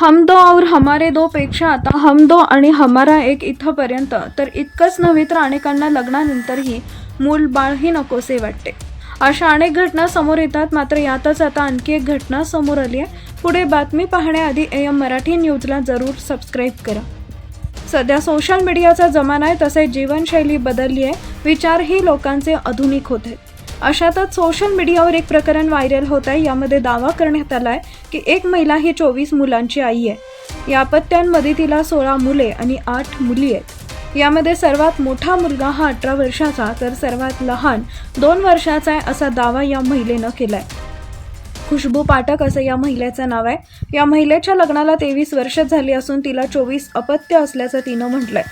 हम दो और हमारे दो पेक्षा आता हम दो आणि हमारा एक इथंपर्यंत. तर इतकंच नव्हे तर अनेकांना लग्नानंतरही मूल बाळही नकोसे वाटते. अशा अनेक घटना समोर येतात मात्र यातच आता आणखी एक घटना समोर आली आहे. पुढे बातमी पाहण्याआधी ए एम मराठी न्यूजला जरूर सबस्क्राईब करा. सध्या सोशल मीडियाचा जमाना आहे तसेच जीवनशैली बदलली आहे. विचारही लोकांचे आधुनिक होत आहेत. अशातच सोशल मीडियावर एक प्रकरण व्हायरल होत आहे. यामध्ये दावा करण्यात आला आहे की एक महिला ही चोवीस मुलांची आई आहे. या अपत्यांमध्ये तिला सोळा मुले आणि आठ मुली आहेत. यामध्ये सर्वात मोठा मुलगा हा अठरा वर्षाचा तर सर्वात लहान दोन वर्षाचा आहे असा दावा या महिलेनं केलाय. खुशबू पाठक असं या महिलेचं नाव आहे. या महिलेच्या लग्नाला तेवीस वर्ष झाली असून तिला चोवीस अपत्य असल्याचं तिनं म्हटलंय.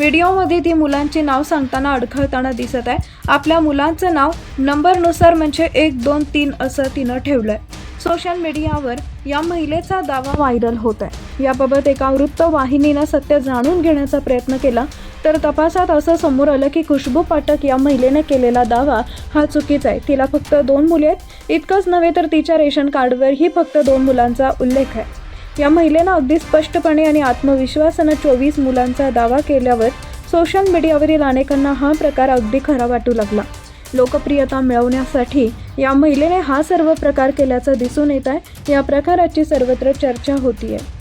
व्हिडिओमध्ये ती मुलांची नाव सांगताना अडखळताना दिसत आहे. आपल्या मुलांचं नाव नंबरनुसार म्हणजे एक दोन तीन असं तिनं ठेवलं आहे सोशल मीडियावर या महिलेचा दावा व्हायरल होत आहे. याबाबत एका वृत्तवाहिनीनं सत्य जाणून घेण्याचा प्रयत्न केला. तर तपासात असं समोर आलं की खुशबू पाठक या महिलेने केलेला दावा हा चुकीचा आहे. तिला फक्त दोन मुले आहेत. इतकंच नव्हे तर तिच्या रेशन कार्डवरही फक्त दोन मुलांचा उल्लेख आहे. या महिलेनं अगदी स्पष्टपणे आणि आत्मविश्वासानं चोवीस मुलांचा दावा केल्यावर सोशल मीडियावरील अनेकांना हा प्रकार अगदी खरा वाटू लागला. लोकप्रियता मिळवण्यासाठी या महिलेने हा सर्व प्रकार केल्याचं दिसून येत आहे. या प्रकाराची सर्वत्र चर्चा होती आहे